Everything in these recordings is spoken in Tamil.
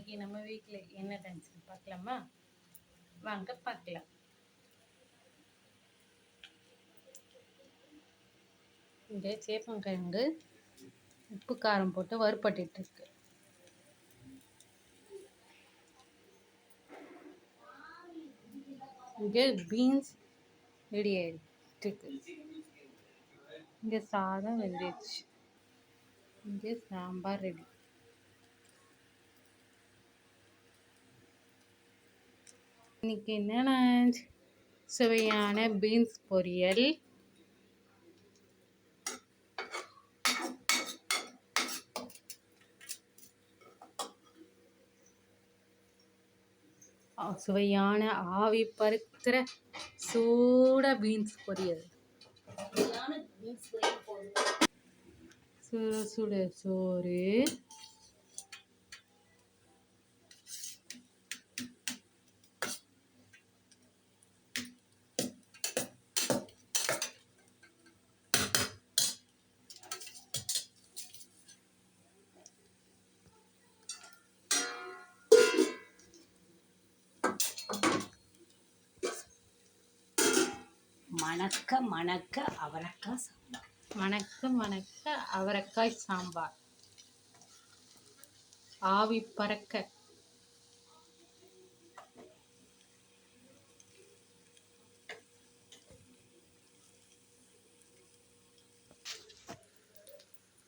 இன்னைக்கு நம்ம வீட்டில் என்ன டான்ஸ் பார்க்கலாமா? வாங்க பார்க்கலாம். இங்கே சேப்பங்கிழங்கு உப்பு காரம் போட்டு வறுப்பட்டுட்டு இருக்கு. இங்கே பீன்ஸ் ரெடி ஆயிடுச்சு இங்கே சாதம் வெந்துடுச்சு இங்கே சாம்பார் ரெடி இன்னைக்கு என்னென்ன சுவையான பீன்ஸ் பொரியல்? சுவையான ஆவி பருத்துற சூட பீன்ஸ் பொரியல். சுட சுட சோறு. மணக்க மணக்க அவரக்காய் சாம்பார். மணக்க மணக்க அவரைக்காய் சாம்பார். ஆவி பறக்க.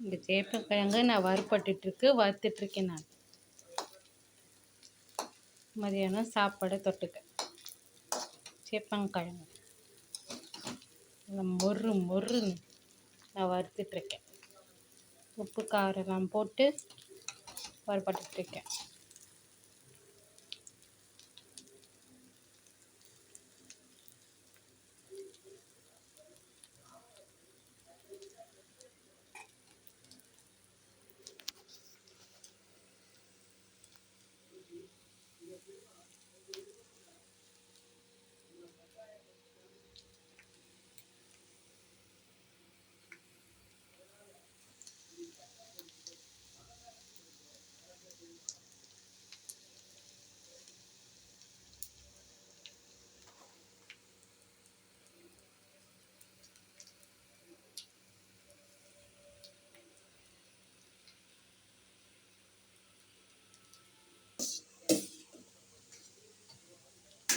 இந்த சேப்பக்கிழங்கு நான் வறுப்பட்டுட்ருக்கு வறுத்துட்ருக்கேன் நான். மதியானம் சாப்பாடு தொட்டுக்க. சேப்பங்கிழங்கு மொறு மொறுன்னு நான் வறுத்துட்ருக்கேன் உப்பு காரெல்லாம் போட்டு வறுபட்டுட்ருக்கேன்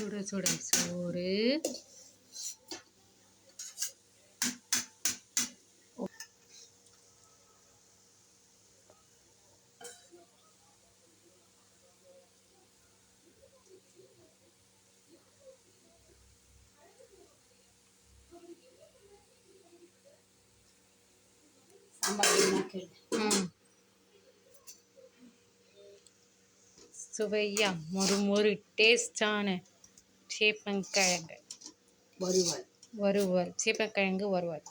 சுட சுட சோறு. சுவையா மொறு மொறு டேஸ்டான சேப்பங்கிழங்கு. வறுவல் வறுவல் சேப்பங்கிழங்கு வறுவல்